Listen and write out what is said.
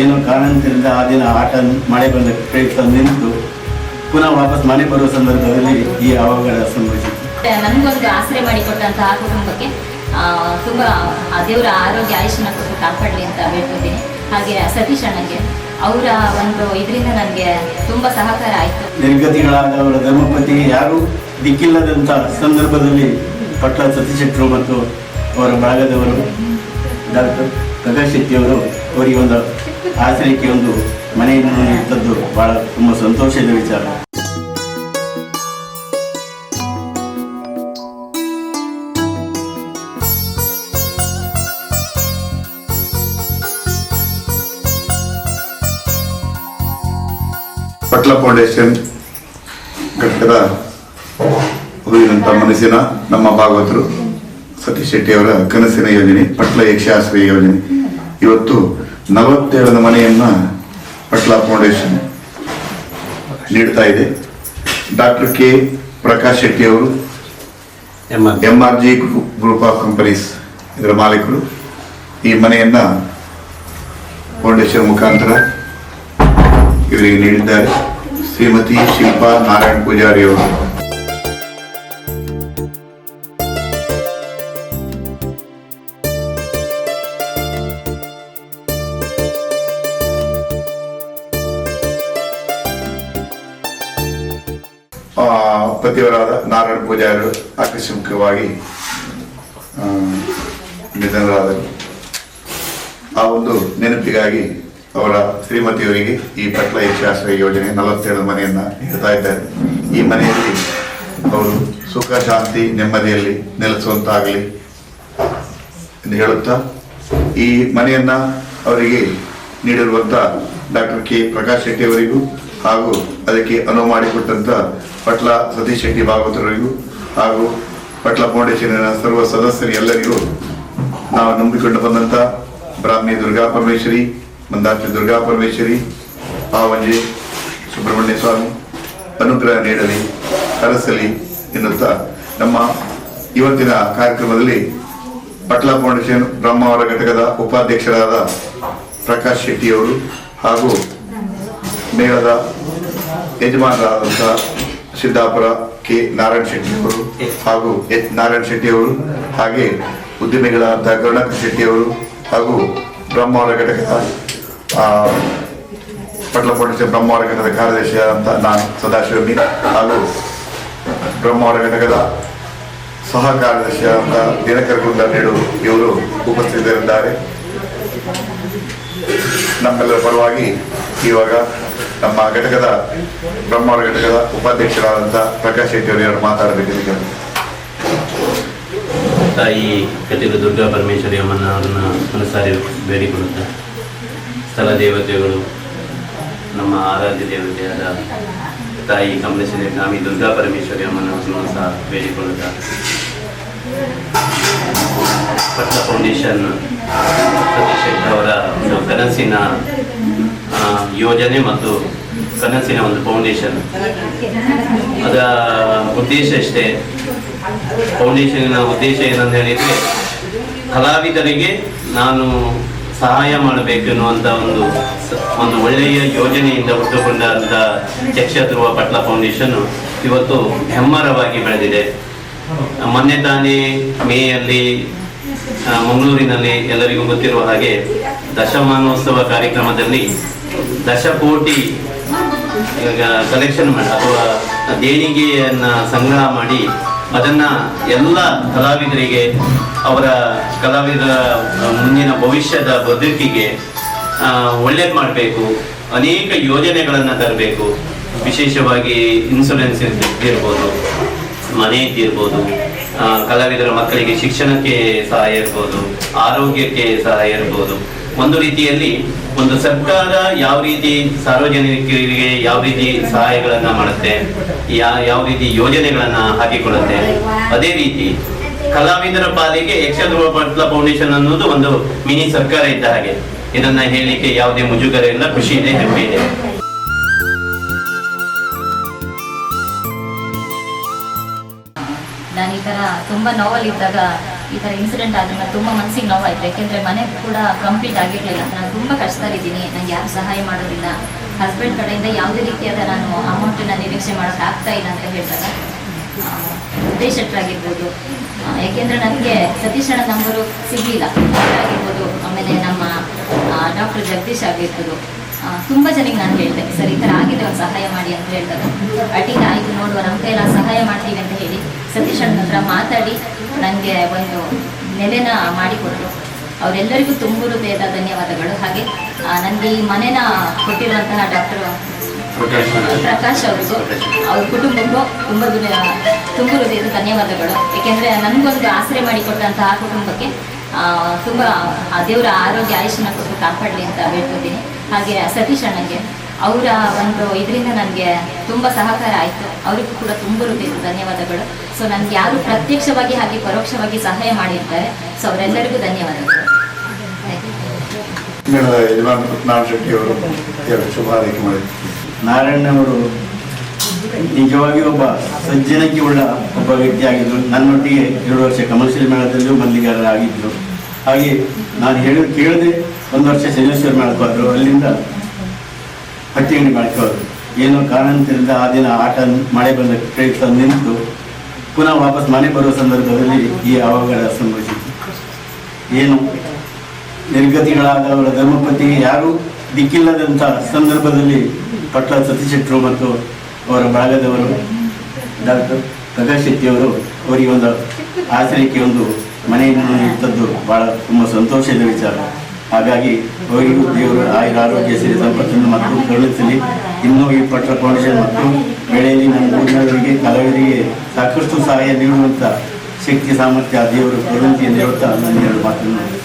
ಏನು ಕಾರಣದಿಂದ ಆ ದಿನ ಆಟ ಮಳೆ ಬಂದ ಪ್ರಯುಕ್ತ ನಿಂತು ಪುನಃ ವಾಪಸ್ ಮನೆ ಬರುವ ಸಂದರ್ಭದಲ್ಲಿ ಈ ಅವಘಡ ಸಂಭವಿಸಿತು. ನನಗೊಂದು ಆಸರೆ ಮಾಡಿಕೊಟ್ಟಂತಹ ಕುಟುಂಬಕ್ಕೆ ತುಂಬ ಆ ದೇವರ ಆರೋಗ್ಯ ಆಯುಷ್ಯನ ಕೊಟ್ಟು ಕಾಪಾಡಲಿ ಅಂತ ಬೇಡ್ಕೊತೀನಿ ಹಾಗೆ ಸತೀಶ್ ಅಣ್ಣಗೆ ಅವರ ಒಂದು ಇದರಿಂದ ನನಗೆ ತುಂಬ ಸಹಕಾರ ಆಯಿತು. ನಿರ್ಗತಿಗಳಾದ ಅವರ ಧರ್ಮಪತಿ ಯಾರು ದಿಕ್ಕಿಲ್ಲದಂಥ ಸಂದರ್ಭದಲ್ಲಿ ಪಟ್ಲ ಸತೀಶ್ ಶೆಟ್ಟರು ಮತ್ತು ಅವರ ಬಳಗದವರು ಡಾಕ್ಟರ್ ಪ್ರಕಾಶ್ ಶೆಟ್ಟಿಯವರು ಅವರಿಗೆ ಒಂದು ಆಶ್ರಯಕ್ಕೆ ಒಂದು ಮನೆಯನ್ನು ನೀಡುತ್ತದ್ದು ಬಹಳ ತುಂಬ ಸಂತೋಷದ ವಿಚಾರ. ಪಟ್ಲ ಫೌಂಡೇಶನ್ ಘಟಕದ ಹುಡುಗಿನಂತ ಮನಸ್ಸಿನ ನಮ್ಮ ಭಾಗವತರು ಸತೀಶ್ ಶೆಟ್ಟಿ ಅವರ ಕನಸಿನ ಯೋಜನೆ, ಪಟ್ಲ ಯಕ್ಷಾಶ್ರಯ ಯೋಜನೆ. ಇವತ್ತು ನಲವತ್ತೇಳನ ಮನೆಯನ್ನ ಪಟ್ಲಾ ಫೌಂಡೇಶನ್ ನೀಡ್ತಾ ಇದೆ. ಡಾಕ್ಟರ್ ಕೆ ಪ್ರಕಾಶ್ ಶೆಟ್ಟಿ ಅವರು M R G group of companies ಇದರ ಮಾಲೀಕರು. ಈ ಮನೆಯನ್ನ ಫೌಂಡೇಶನ್ ಮುಖಾಂತರ ಇವರಿಗೆ ನೀಡಿದ್ದಾರೆ. ಶ್ರೀಮತಿ ಶಿಲ್ಪಾ ನಾರಾಯಣ್ ಪೂಜಾರಿ ಅವರು. ಪತಿಯವರಾದ ನಾರಾಯಣ ಪೂಜಾರಿ ಆಕಸ್ಮಿಕವಾಗಿ ನಿಧನರಾದರು. ಆ ಒಂದು ನೆನಪಿಗಾಗಿ ಅವರ ಶ್ರೀಮತಿಯವರಿಗೆ ಈ ಪಟ್ಲ ಯಕ್ಷಾಶ್ರಯ ಯೋಜನೆ ನಲವತ್ತೇಳು ಮನೆಯನ್ನ ನೀಡ್ತಾ ಇದ್ದಾರೆ. ಈ ಮನೆಯಲ್ಲಿ ಅವರು ಸುಖ ಶಾಂತಿ ನೆಮ್ಮದಿಯಲ್ಲಿ ನೆಲೆಸುವಂತಾಗಲಿ ಎಂದು ಹೇಳುತ್ತಾ, ಈ ಮನೆಯನ್ನ ಅವರಿಗೆ ನೀಡಿರುವಂಥ ಡಾಕ್ಟರ್ ಕೆ. ಪ್ರಕಾಶ್ ಶೆಟ್ಟಿ ಅವರಿಗೂ ಹಾಗೂ ಅದಕ್ಕೆ ಅನುವು ಮಾಡಿಕೊಟ್ಟಂತ ಪಟ್ಲ ಸತೀಶ್ ಶೆಟ್ಟಿ ಭಾಗವತರಿಗೂ ಹಾಗೂ ಪಟ್ಲ ಫೌಂಡೇಶನ್ನ ಸರ್ವ ಸದಸ್ಯರು ಎಲ್ಲರಿಗೂ ನಾವು ನಂಬಿಕೊಂಡು ಬಂದಂತ ಬ್ರಾಹ್ಮಿ ದುರ್ಗಾ ಪರಮೇಶ್ವರಿ ಮಂದಾರ್ತಿ ದುರ್ಗಾ ಪರಮೇಶ್ವರಿ, ಪಾವಂಜಿ, ಸುಬ್ರಹ್ಮಣ್ಯ ಸ್ವಾಮಿ, ಅನುಗ್ರಹ ನೀಡಲಿ, ಕರೆಸಲಿ ಎನ್ನುತ್ತಾ ನಮ್ಮ ಇವತ್ತಿನ ಕಾರ್ಯಕ್ರಮದಲ್ಲಿ ಪಟ್ಲ ಫೌಂಡೇಶನ್ ಬ್ರಹ್ಮಾವರ ಘಟಕದ ಉಪಾಧ್ಯಕ್ಷರಾದ ಪ್ರಕಾಶ್ ಶೆಟ್ಟಿಯವರು ಹಾಗೂ ಮೇಳದ ಯಜಮಾನರಾದಂಥ ಸಿದ್ದಾಪುರ ಕೆ ನಾರಾಯಣ ಶೆಟ್ಟಿ ಅವರು ಹಾಗೂ ಎಚ್ ನಾರಾಯಣ ಶೆಟ್ಟಿ ಅವರು ಹಾಗೆ ಉದ್ಯಮಿಗಳಾದ ಕರುಣಾಕರ್ ಶೆಟ್ಟಿ ಅವರು ಹಾಗೂ ಬ್ರಹ್ಮಾವರ ಘಟಕದ ಆ, ಪಟ್ಲ ಫೌಂಡೇಶನ್ ಬ್ರಹ್ಮಾವರ ಘಟಕದ ಕಾರ್ಯದರ್ಶಿಯಾದಂಥ ನಾನು ಸದಾಶಿವಮಿ ಹಾಗೂ ಬ್ರಹ್ಮಾವರ ಘಟಕದ ಸಹ ಕಾರ್ಯದರ್ಶಿಯಾದಂಥ ದಿನಕರ ಗುಂಡನೇಡು ಇವರು ಉಪಸ್ಥಿತರಿದ್ದಾರೆ. ನಮ್ಮೆಲ್ಲರ ಪರವಾಗಿ ಇವಾಗ ನಮ್ಮ ಘಟಕದ ಬ್ರಹ್ಮಾವರ ಘಟಕದ ಉಪಾಧ್ಯಕ್ಷರಾದಂಥ ಪ್ರಕಾಶ್ ಶೆಟ್ಟಿ ಅವರು ಮಾತಾಡಬೇಕಿದೆ ತಾಯಿ ಕಟೀಲು ದುರ್ಗಾ ಪರಮೇಶ್ವರಿ ಅಮ್ಮನ ಅವರನ್ನ ಮನಸಾರಿ ಬೇಡಿಕೊಳ್ಳುತ್ತಾ, ಸ್ಥಳ ದೇವತೆಗಳು, ನಮ್ಮ ಆರಾಧ್ಯ ದೇವತೆಯಾದ ತಾಯಿ ಕಮಲೇಶ್ವರಿ ನಾಮಿ ದುರ್ಗಾ ಪರಮೇಶ್ವರಿ ಅಮ್ಮನವರನ್ನು ಸಹ ಬೇಡಿಕೊಳ್ಳುತ್ತಾ, ಪಟ್ಟ ಫೌಂಡೇಶನ್ ಸತೀಶ್ ಶೆಟ್ಟಿ ಅವರ ಒಂದು ಕನಸಿನ ಯೋಜನೆ ಮತ್ತು ಕನಸಿನ ಒಂದು ಫೌಂಡೇಶನ್ ಅದ ಉದ್ದೇಶ ಇಷ್ಟೇ. ಫೌಂಡೇಶನ್ನ ಉದ್ದೇಶ ಏನಂತ ಹೇಳಿದ್ರೆ, ಕಲಾವಿದರಿಗೆ ನಾನು ಸಹಾಯ ಮಾಡಬೇಕು ಎನ್ನುವಂಥ ಒಂದು ಒಂದು ಒಳ್ಳೆಯ ಯೋಜನೆಯಿಂದ ಹುಟ್ಟುಕೊಂಡಂಥ ಯಕ್ಷಧ್ರುವ ಪಟ್ಲ ಫೌಂಡೇಶನ್ ಇವತ್ತು ಹೆಮ್ಮರವಾಗಿ ಬೆಳೆದಿದೆ. ಮೊನ್ನೆ ತಾನೇ ಮೇಯಲ್ಲಿ ಮಂಗಳೂರಿನಲ್ಲಿ ಎಲ್ಲರಿಗೂ ಗೊತ್ತಿರುವ ಹಾಗೆ ದಶಮಾನೋತ್ಸವ ಕಾರ್ಯಕ್ರಮದಲ್ಲಿ ದಶಕೋಟಿ ಕಲೆಕ್ಷನ್ ಮಾಡಿ, ಅಥವಾ ದೇಣಿಗೆಯನ್ನು ಸಂಗ್ರಹ ಮಾಡಿ, ಅದನ್ನು ಎಲ್ಲ ಕಲಾವಿದರಿಗೆ, ಅವರ ಕಲಾವಿದರ ಮುಂದಿನ ಭವಿಷ್ಯದ ಬದುಕಿಗೆ ಒಳ್ಳೇದು ಮಾಡಬೇಕು, ಅನೇಕ ಯೋಜನೆಗಳನ್ನು ತರಬೇಕು. ವಿಶೇಷವಾಗಿ ಇನ್ಸೂರೆನ್ಸ್ ಇರ್ಬೋದು, ಮನೆ ಇದ್ದಿರ್ಬೋದು ಕಲಾವಿದರ ಮಕ್ಕಳಿಗೆ ಶಿಕ್ಷಣಕ್ಕೆ ಸಹಾಯ ಇರ್ಬೋದು ಆರೋಗ್ಯಕ್ಕೆ ಸಹಾಯ ಇರ್ಬೋದು ಒಂದು ರೀತಿಯಲ್ಲಿ ಒಂದು ಸರ್ಕಾರ ಯಾವ ರೀತಿ ಸಾರ್ವಜನಿಕರಿಗೆ ಯಾವ ರೀತಿ ಸಹಾಯಗಳನ್ನ ಮಾಡುತ್ತೆ ಯಾವ ರೀತಿ ಯೋಜನೆಗಳನ್ನ ಹಾಕಿಕೊಳ್ಳುತ್ತೆ ಅದೇ ರೀತಿ ಕಲಾವಿದರ ಪಾಲಿಗೆ ಯಕ್ಷಧ್ರುವ ಪಟ್ಲ ಫೌಂಡೇಶನ್ ಅನ್ನೋದು ಒಂದು ಮಿನಿ ಸರ್ಕಾರ ಇದ್ದ ಹಾಗೆ. ಇದನ್ನ ಹೇಳಲಿಕ್ಕೆ ಯಾವುದೇ ಮುಜುಗರ ಇಲ್ಲ, ಖುಷಿ ಇದೆ, ಹೆಮ್ಮೆ ಇದೆ. ಥರ ತುಂಬ ನೋವಲ್ಲಿದ್ದಾಗ ಈ ಥರ ಇನ್ಸಿಡೆಂಟ್ ಆದ್ರೆ ನಾನು ತುಂಬ ಮನಸ್ಸಿಗೆ ನೋವಾಯಿತು. ಯಾಕೆಂದರೆ ಮನೆ ಕೂಡ ಕಂಪ್ಲೀಟ್ ಆಗಿರಲಿಲ್ಲ. ನಾನು ತುಂಬ ಕಷ್ಟದಲ್ಲಿದ್ದೀನಿ. ನಂಗೆ ಯಾರು ಸಹಾಯ ಮಾಡೋದಿಲ್ಲ. ಹಸ್ಬೆಂಡ್ ಕಡೆಯಿಂದ ಯಾವುದೇ ರೀತಿಯಾದ ನಾನು ಅಮೌಂಟನ್ನು ನಿರೀಕ್ಷೆ ಮಾಡೋಕೆ ಆಗ್ತಾ ಇಲ್ಲ ಅಂತ ಹೇಳಿದಾಗ ಉದ್ದೇಶ್ ಯಾಕೆಂದರೆ ನನಗೆ ಸತೀಶ್ ಅಣ್ಣ ನಂಬರು ಸಿಗಲಿಲ್ಲ. ಆಗಿರ್ಬೋದು, ಆಮೇಲೆ ನಮ್ಮ ಡಾಕ್ಟರ್ ಜಗದೀಶ್ ಆಗಿರ್ಬೋದು. ತುಂಬ ಜನಕ್ಕೆ ನಾನು ಹೇಳಿದೆ, ಸರ್, ಈ ಥರ ಆಗಿದೆ, ಒಂದು ಸಹಾಯ ಮಾಡಿ ಅಂತ ಹೇಳಿದಾಗ. ಅಡ್ಡಿಲ್ಲ ಆಯಿತು, ನೋಡುವ. ನಮ್ಮ ಕೈಲ ಸಹಾಯ ಮಾಡ್ತೀವಿ ಅಂತ ಹೇಳಿ ಸತೀಶ್ ಹತ್ರ ಮಾತಾಡಿ ನನಗೆ ಒಂದು ನೆಲೆನ ಮಾಡಿಕೊಟ್ರು ಅವರೆಲ್ಲರಿಗೂ ತುಂಬ ಹೃದಯದ ಧನ್ಯವಾದಗಳು. ಹಾಗೆ ನನಗೆ ಈ ಮನೆನ ಕೊಟ್ಟಿರುವಂತಹ ಡಾಕ್ಟರ್ ಪ್ರಕಾಶ್ ಅವ್ರಿಗೂ ಅವ್ರ ಕುಟುಂಬಕ್ಕೂ ತುಂಬ ತುಂಬು ತುಂಬ ಹೃದಯದ ಧನ್ಯವಾದಗಳು. ಏಕೆಂದರೆ ನನಗೊಂದು ಆಸರೆ ಮಾಡಿಕೊಟ್ಟಂತಹ ಕುಟುಂಬಕ್ಕೆ ಆ, ತುಂಬ ದೇವರ ಆರೋಗ್ಯ ಆಯುಷ್ಯನ ಕೊಟ್ಟು ಕಾಪಾಡಲಿ ಅಂತ ಬೇಡ್ಕೊತೀನಿ. ಹಾಗೆ ಸತೀಶ್ ಅಣ್ಣಗೆ ಅವರ ಒಂದು ಇದರಿಂದ ನನಗೆ ತುಂಬ ಸಹಕಾರ ಆಯಿತು. ಅವರಿಗೂ ಕೂಡ ತುಂಬ ಹೃದಯದ ಧನ್ಯವಾದಗಳು. ಸೊ ನನಗೆ ಯಾರು ಪ್ರತ್ಯಕ್ಷವಾಗಿ ಹಾಗೆ ಪರೋಕ್ಷವಾಗಿ ಸಹಾಯ ಮಾಡಿರ್ತಾರೆ ಸೊ ಅವರೆಲ್ಲರಿಗೂ ಧನ್ಯವಾದಗಳು. ಯಜಮಾನ್ ಶೆಟ್ಟಿ ಅವರು ಶುಭ ಹಾರೈಕೆ ಅವರು ನಾರಾಯಣವರು ನಿಜವಾಗಿ ಒಬ್ಬ ಸಜ್ಜನಕ್ಕೆ ಉಳ್ಳ ಒಬ್ಬ ವ್ಯಕ್ತಿಯಾಗಿದ್ದರು ನನ್ನೊಟ್ಟಿಗೆ ಏಳು ವರ್ಷ ಕಮರ್ಷಿಯಲ್ ಮೇಳದಲ್ಲೂ ಮಲ್ಲಿಗಾರರಾಗಿದ್ದರು ಹಾಗೆ ನಾನು ಹೇಳಿ ಕೇಳದೆ ಒಂದು ವರ್ಷ ಶನೇಶ್ವರ ಮೇಳಕ್ಕೆ ಬಂದರು ಅಲ್ಲಿಂದ ಹಟ್ಟಿಗಂಡಿ ಏನು ಕಾರಣ ಏನೋ ಕಾರಣಾಂತರದಿಂದ ಆ ದಿನ ಆಟ ಮಳೆ ಬಂದ ಪ್ರಯುಕ್ತ ನಿಂತು ಪುನಃ ವಾಪಸ್ ಮನೆ ಬರುವ ಸಂದರ್ಭದಲ್ಲಿ ಈ ಅವಘಡ ಸಂಭವಿಸಿತು. ಏನು? ನಿರ್ಗತಿಗಳಾದವರ ಧರ್ಮಪತಿ ಯಾರು ದಿಕ್ಕಿಲ್ಲದಂಥ ಸಂದರ್ಭದಲ್ಲಿ ಪಟ್ಲ ಸತೀಶ್ ಮತ್ತು ಅವರ ಬಳಗದವರು ಡಾಕ್ಟರ್ ಪ್ರಕಾಶ್ ಅವರಿಗೆ ಒಂದು ಆಶ್ರಯಕ್ಕೆ ಒಂದು ಮನೆಯನ್ನು ನೀಡುತ್ತದ್ದು ಬಹಳ ತುಂಬ ಸಂತೋಷದ ವಿಚಾರ. ಹಾಗಾಗಿ ಅವರಿಗೂ ದೇವರು ಆಯುರ ಆರೋಗ್ಯ ಸೇರಿ ಸಂಪತ್ತನ್ನು ಮತ್ತು ಕರುಣಿಸಲಿ. ಇನ್ನೂ ಈ ಪಟ್ಟ ಫೌಂಡೇಶನ್ ಮತ್ತು ಬೆಳೆಯಲ್ಲಿ ನಮ್ಮ ಊರಿನವರಿಗೆ ಕಲಾವಿದರಿಗೆ ಸಾಕಷ್ಟು ಸಹಾಯ ನೀಡುವಂತ ಶಕ್ತಿ, ಸಾಮರ್ಥ್ಯ ದೇವರು ಕರುಣಿಸಿ ಎಂದು ಹೇಳುತ್ತಾ ನನ್ನ ಎರಡು ಮಾತನ್ನು